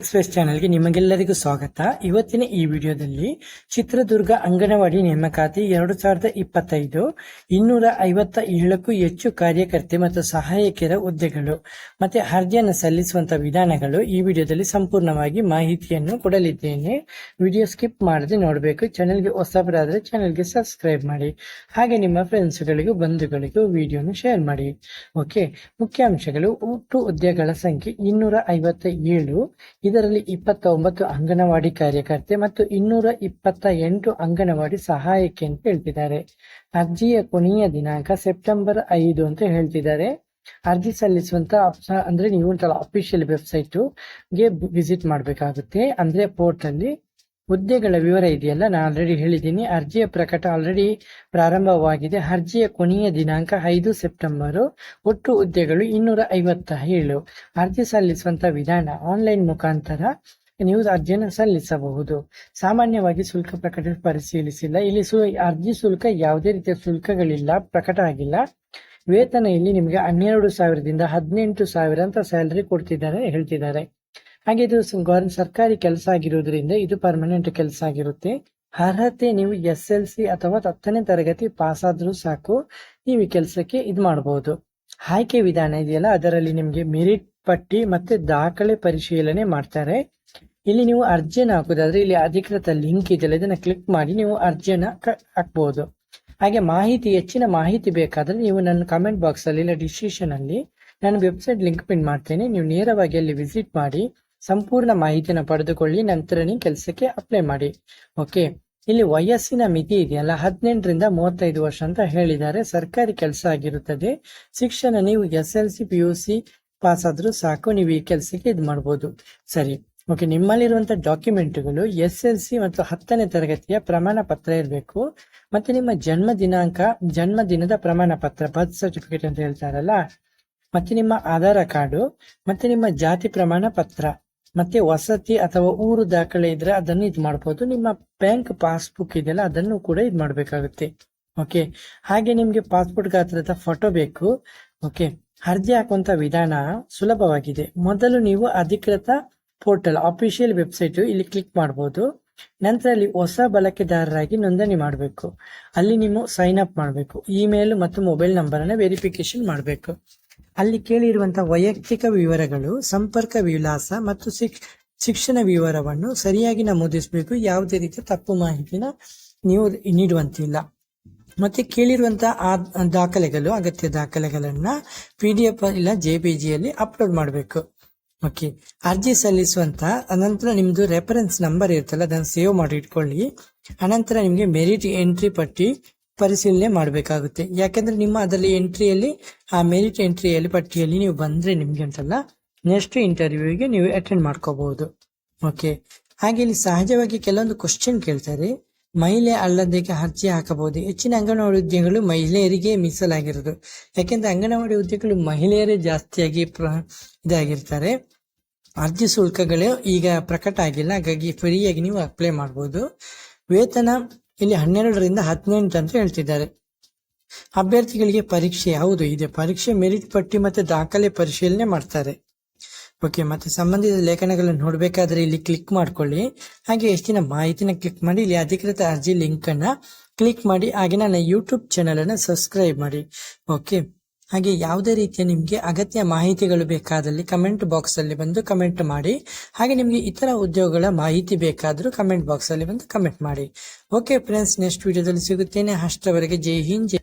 Express ಚಾನೆಲ್ಗೆ ನಿಮಗೆಲ್ಲರಿಗೂ ಸ್ವಾಗತ. ಇವತ್ತಿನ ಈ ವಿಡಿಯೋದಲ್ಲಿ ಚಿತ್ರದುರ್ಗ ಅಂಗನವಾಡಿ ನೇಮಕಾತಿ ಎರಡು ಸಾವಿರದ ಇಪ್ಪತ್ತೈದು ಇನ್ನೂರ ಐವತ್ತ ಏಳಕ್ಕೂ ಹೆಚ್ಚು ಕಾರ್ಯಕರ್ತೆ ಮತ್ತು ಸಹಾಯಕಿಯರ ಹುದ್ದೆಗಳು ಮತ್ತೆ ಅರ್ಜಿಯನ್ನು ಸಲ್ಲಿಸುವಂತಹ ವಿಧಾನಗಳು ಈ ವಿಡಿಯೋದಲ್ಲಿ ಸಂಪೂರ್ಣವಾಗಿ ಮಾಹಿತಿಯನ್ನು ಕೊಡಲಿದ್ದೇನೆ. ವಿಡಿಯೋ ಸ್ಕಿಪ್ ಮಾಡದೆ ನೋಡಬೇಕು. ಚಾನೆಲ್ಗೆ ಹೊಸಬರಾದ್ರೆ ಚಾನೆಲ್ಗೆ ಸಬ್ಸ್ಕ್ರೈಬ್ ಮಾಡಿ. ಹಾಗೆ ನಿಮ್ಮ ಫ್ರೆಂಡ್ಸ್ಗಳಿಗೂ ಬಂಧುಗಳಿಗೂ ವಿಡಿಯೋನ ಶೇರ್ ಮಾಡಿ. ಓಕೆ ಮುಖ್ಯಾಂಶಗಳು, ಒಟ್ಟು ಹುದ್ದೆಗಳ ಸಂಖ್ಯೆ ಇನ್ನೂರ ಐವತ್ತ ಏಳು ಇದರಲ್ಲಿ ಇಪ್ಪತ್ತ ಒಂಬತ್ತು ಅಂಗನವಾಡಿ ಕಾರ್ಯಕರ್ತೆ ಮತ್ತು ಇನ್ನೂರ ಇಪ್ಪತ್ತ ಎಂಟು ಅಂಗನವಾಡಿ ಸಹಾಯಕಿ ಅಂತ ಹೇಳ್ತಿದ್ದಾರೆ. ಅರ್ಜಿಯ ಕೊನೆಯ ದಿನಾಂಕ ಸೆಪ್ಟೆಂಬರ್ ಐದು ಅಂತ ಹೇಳ್ತಿದ್ದಾರೆ. ಅರ್ಜಿ ಸಲ್ಲಿಸುವಂತ ಅಂದ್ರೆ ನೀವು ಅಫಿಷಿಯಲ್ ವೆಬ್ಸೈಟ್ಗೆ ವಿಸಿಟ್ ಮಾಡಬೇಕಾಗುತ್ತೆ. ಅಂದ್ರೆ ಪೋರ್ಟ್ ಅಲ್ಲಿ ಹುದ್ದೆಗಳ ವಿವರ ಇದೆಯಲ್ಲ ನಾನು ಆಲ್ರೆಡಿ ಹೇಳಿದ್ದೀನಿ. ಅರ್ಜಿಯ ಪ್ರಕಟ ಆಲ್ರೆಡಿ ಪ್ರಾರಂಭವಾಗಿದೆ. ಅರ್ಜಿಯ ಕೊನೆಯ ದಿನಾಂಕ ಐದು ಸೆಪ್ಟೆಂಬರ್. ಒಟ್ಟು ಹುದ್ದೆಗಳು ಇನ್ನೂರ ಐವತ್ತ ಏಳು ಅರ್ಜಿ ಸಲ್ಲಿಸುವಂತ ವಿಧಾನ ಆನ್ಲೈನ್ ಮುಖಾಂತರ ನೀವು ಅರ್ಜಿಯನ್ನು ಸಲ್ಲಿಸಬಹುದು. ಸಾಮಾನ್ಯವಾಗಿ ಶುಲ್ಕ ಪ್ರಕಟ ಪರಿಶೀಲಿಸಿಲ್ಲ. ಇಲ್ಲಿ ಅರ್ಜಿ ಶುಲ್ಕ ಯಾವುದೇ ರೀತಿಯ ಶುಲ್ಕಗಳಿಲ್ಲ, ಪ್ರಕಟ ಆಗಿಲ್ಲ. ವೇತನ ಇಲ್ಲಿ ನಿಮಗೆ ಹನ್ನೆರಡು ಸಾವಿರದಿಂದ ಹದಿನೆಂಟು ಸಾವಿರ ಅಂತ ಸ್ಯಾಲರಿ ಕೊಡ್ತಿದ್ದಾರೆ, ಹೇಳ್ತಿದ್ದಾರೆ. ಹಾಗೆ ಇದು ಸರ್ಕಾರಿ ಕೆಲಸ ಆಗಿರೋದ್ರಿಂದ ಇದು ಪರ್ಮನೆಂಟ್ ಕೆಲಸ ಆಗಿರುತ್ತೆ. ಅರ್ಹತೆ ನೀವು ಎಸ್ ಎಲ್ ಸಿ ಅಥವಾ ಹತ್ತನೇ ತರಗತಿ ಪಾಸ್ ಆದ್ರೂ ಸಾಕು, ನೀವು ಈ ಕೆಲಸಕ್ಕೆ ಇದು ಮಾಡಬಹುದು ಆಯ್ಕೆ ವಿಧಾನ ಇದೆಯಲ್ಲ, ಅದರಲ್ಲಿ ನಿಮಗೆ ಮೆರಿಟ್ ಪಟ್ಟಿ ಮತ್ತೆ ದಾಖಲೆ ಪರಿಶೀಲನೆ ಮಾಡ್ತಾರೆ. ಇಲ್ಲಿ ನೀವು ಅರ್ಜಿಯನ್ನು ಹಾಕುದಾದ್ರೆ ಇಲ್ಲಿ ಅಧಿಕೃತ ಲಿಂಕ್ ಇದೆಯಲ್ಲ, ಇದನ್ನ ಕ್ಲಿಕ್ ಮಾಡಿ ನೀವು ಅರ್ಜಿಯನ್ನ ಹಾಕ್ಬಹುದು ಹಾಗೆ ಮಾಹಿತಿ, ಹೆಚ್ಚಿನ ಮಾಹಿತಿ ಬೇಕಾದ್ರೆ ನೀವು ನನ್ನ ಕಮೆಂಟ್ ಬಾಕ್ಸ್ ಅಲ್ಲಿ, ಇಲ್ಲ ಡಿಸ್ಕ್ರಿಪ್ಷನ್ ಅಲ್ಲಿ, ನಾನು ವೆಬ್ಸೈಟ್ ಲಿಂಕ್ ಪಿನ್ ಮಾಡ್ತೇನೆ. ನೀವು ನೇರವಾಗಿ ಅಲ್ಲಿ ವಿಸಿಟ್ ಮಾಡಿ ಸಂಪೂರ್ಣ ಮಾಹಿತಿಯನ್ನು ಪಡೆದುಕೊಳ್ಳಿ, ನಂತರ ನೀವು ಕೆಲಸಕ್ಕೆ ಅಪ್ಲೈ ಮಾಡಿ. ಓಕೆ ಇಲ್ಲಿ ವಯಸ್ಸಿನ ಮಿತಿ ಇದೆಯಲ್ಲ, ಹದಿನೆಂಟರಿಂದ ಮೂವತ್ತೈದು ವರ್ಷ ಅಂತ ಹೇಳಿದ್ದಾರೆ. ಸರ್ಕಾರಿ ಕೆಲಸ ಆಗಿರುತ್ತದೆ. ಶಿಕ್ಷಣ, ನೀವು S L C P U C pass ಆದ್ರೂ ಸಾಕು, ನೀವು ಈ ಕೆಲಸಕ್ಕೆ ಇದು ಮಾಡ್ಬೋದು. ಸರಿ. ಓಕೆ ನಿಮ್ಮಲ್ಲಿರುವಂತ ಡಾಕ್ಯುಮೆಂಟ್ಗಳು ಎಸ್ ಎಲ್ ಸಿ ಮತ್ತು ಹತ್ತನೇ ತರಗತಿಯ ಪ್ರಮಾಣ ಪತ್ರ ಇರಬೇಕು. ಮತ್ತೆ ನಿಮ್ಮ ಜನ್ಮ ದಿನಾಂಕ, ಜನ್ಮ ದಿನದ ಪ್ರಮಾಣ ಪತ್ರ ಬರ್ತ್ ಸರ್ಟಿಫಿಕೇಟ್ ಅಂತ ಹೇಳ್ತಾರಲ್ಲ, ಮತ್ತೆ ನಿಮ್ಮ ಆಧಾರ ಕಾರ್ಡು, ಮತ್ತೆ ನಿಮ್ಮ ಜಾತಿ ಪ್ರಮಾಣ ಪತ್ರ. ಮತ್ತೆ ವಸತಿ ಅಥವಾ ಊರು ದಾಖಲೆ ಇದ್ರೆ ಅದನ್ನು ಇದು ಮಾಡ್ಬೋದು. ನಿಮ್ಮ ಬ್ಯಾಂಕ್ ಪಾಸ್ಬುಕ್ ಇದೆಯಲ್ಲ, ಅದನ್ನು ಕೂಡ ಇದು ಮಾಡಬೇಕಾಗುತ್ತೆ. ಓಕೆ ಹಾಗೆ ನಿಮ್ಗೆ ಪಾಸ್ಪೋರ್ಟ್ ಗಾತ್ರದ ಫೋಟೋ ಬೇಕು. ಓಕೆ ಅರ್ಜಿ ಹಾಕುವಂತ ವಿಧಾನ ಸುಲಭವಾಗಿದೆ. ಮೊದಲು ನೀವು ಅಧಿಕೃತ ಪೋರ್ಟಲ್ ಅಫಿಷಿಯಲ್ ವೆಬ್ಸೈಟ್ ಇಲ್ಲಿ ಕ್ಲಿಕ್ ಮಾಡಬಹುದು ನಂತರ ಅಲ್ಲಿ ಹೊಸ ಬಳಕೆದಾರರಾಗಿ ನೋಂದಣಿ ಮಾಡಬೇಕು. ಅಲ್ಲಿ ನೀವು ಸೈನ್ ಅಪ್ ಮಾಡಬೇಕು. ಇಮೇಲ್ ಮತ್ತು ಮೊಬೈಲ್ ನಂಬರ್ ಅನ್ನ ವೆರಿಫಿಕೇಶನ್ ಮಾಡಬೇಕು. ಅಲ್ಲಿ ಕೇಳಿರುವಂತಹ ವೈಯಕ್ತಿಕ ವಿವರಗಳು, ಸಂಪರ್ಕ ವಿಳಾಸ ಮತ್ತು ಶಿಕ್- ಶಿಕ್ಷಣ ವಿವರವನ್ನು ಸರಿಯಾಗಿ ನಮೂದಿಸಬೇಕು. ಯಾವುದೇ ರೀತಿಯ ತಪ್ಪು ಮಾಹಿತಿನ ನೀವು ನೀಡುವಂತಿಲ್ಲ. ಮತ್ತೆ ಕೇಳಿರುವಂತಹ ಆ ದಾಖಲೆಗಳು, ಅಗತ್ಯ ದಾಖಲೆಗಳನ್ನ ಪಿ ಡಿ ಎಫ್ ಇಲ್ಲ ಜೆ ಪಿ ಜಿಯಲ್ಲಿ ಅಪ್ಲೋಡ್ ಮಾಡಬೇಕು. ಓಕೆ ಅರ್ಜಿ ಸಲ್ಲಿಸುವಂತ ಅನಂತರ ನಿಮ್ದು ರೆಫರೆನ್ಸ್ ನಂಬರ್ ಇರುತ್ತಲ್ಲ, ಅದನ್ನು ಸೇವ್ ಮಾಡಿ ಇಟ್ಕೊಳ್ಳಿ. ಅನಂತರ ನಿಮಗೆ ಮೆರಿಟ್ ಎಂಟ್ರಿ ಪಟ್ಟಿ ಪರಿಶೀಲನೆ ಮಾಡಬೇಕಾಗುತ್ತೆ. ಯಾಕೆಂದ್ರೆ ನಿಮ್ಮ ಅದರಲ್ಲಿ ಎಂಟ್ರಿಯಲ್ಲಿ, ಆ ಮೆರಿಟ್ ಎಂಟ್ರಿಯಲ್ಲಿ, ಪಟ್ಟಿಯಲ್ಲಿ ನೀವು ಬಂದರೆ ನಿಮಗೆ ಅಂತಲ್ಲ ನೆಕ್ಸ್ಟ್ ಇಂಟರ್ವ್ಯೂಗೆ ನೀವು ಅಟೆಂಡ್ ಮಾಡ್ಕೋಬಹುದು. ಓಕೆ ಹಾಗೆ ಇಲ್ಲಿ ಸಹಜವಾಗಿ ಕೆಲವೊಂದು ಕ್ವಶನ್ ಕೇಳ್ತಾರೆ. ಮಹಿಳೆ ಅಲ್ಲದಕ್ಕೆ ಅರ್ಜಿ ಹಾಕಬಹುದು. ಹೆಚ್ಚಿನ ಅಂಗನವಾಡಿ ಉದ್ಯೋಗಗಳು ಮಹಿಳೆಯರಿಗೆ ಮೀಸಲಾಗಿರೋದು. ಯಾಕೆಂದ್ರೆ ಅಂಗನವಾಡಿ ಉದ್ಯೋಗಗಳು ಮಹಿಳೆಯರೇ ಜಾಸ್ತಿಯಾಗಿ ಪ್ರ, ಇದಾಗಿರ್ತಾರೆ. ಅರ್ಜಿ ಶುಲ್ಕಗಳು ಈಗ ಪ್ರಕಟ ಆಗಿಲ್ಲ. ಹಾಗಾಗಿ ಫ್ರೀಯಾಗಿ ನೀವು ಅಪ್ಲೈ ಮಾಡ್ಬೋದು. ವೇತನ ಇಲ್ಲಿ ಹನ್ನೆರಡರಿಂದ ಹದಿನೆಂಟು ಅಂತ ಹೇಳ್ತಿದ್ದಾರೆ. ಅಭ್ಯರ್ಥಿಗಳಿಗೆ ಪರೀಕ್ಷೆ ಹೌದು ಇದೆ. ಪರೀಕ್ಷೆ ಮೆರಿಟ್ ಪಟ್ಟಿ ಮತ್ತು ದಾಖಲೆ ಪರಿಶೀಲನೆ ಮಾಡ್ತಾರೆ. ಓಕೆ, ಮತ್ತೆ ಸಂಬಂಧಿತ ಲೇಖನಗಳನ್ನು ನೋಡಬೇಕಾದ್ರೆ ಇಲ್ಲಿ ಕ್ಲಿಕ್ ಮಾಡ್ಕೊಳ್ಳಿ. ಹಾಗೆ ಹೆಚ್ಚಿನ ಮಾಹಿತಿನ ಕ್ಲಿಕ್ ಮಾಡಿ, ಇಲ್ಲಿ ಅಧಿಕೃತ ಅರ್ಜಿ ಲಿಂಕನ್ನು ಕ್ಲಿಕ್ ಮಾಡಿ, ಹಾಗೆ ನನ್ನ ಯೂಟ್ಯೂಬ್ ಚಾನಲನ್ನು ಸಬ್ಸ್ಕ್ರೈಬ್ ಮಾಡಿ. ಓಕೆ. ಹಾಗೆ ಯಾವುದೇ ರೀತಿಯ ನಿಮಗೆ ಅಗತ್ಯ ಮಾಹಿತಿಗಳು ಬೇಕಾದಲ್ಲಿ ಕಮೆಂಟ್ ಬಾಕ್ಸ್ ಅಲ್ಲಿ ಬಂದು ಕಮೆಂಟ್ ಮಾಡಿ, ಹಾಗೆ ನಿಮಗೆ ಇತರ ಉದ್ಯೋಗಗಳ ಮಾಹಿತಿ ಬೇಕಾದರೂ ಕಮೆಂಟ್ ಬಾಕ್ಸ್ ಅಲ್ಲಿ ಬಂದು ಕಮೆಂಟ್ ಮಾಡಿ. ಓಕೆ ಫ್ರೆಂಡ್ಸ್ ನೆಕ್ಸ್ಟ್ ವಿಡಿಯೋದಲ್ಲಿ ಸಿಗುತ್ತೇನೆ. ಅಷ್ಟರವರೆಗೆ ಜೈ ಹಿಂದ್, ಜೈ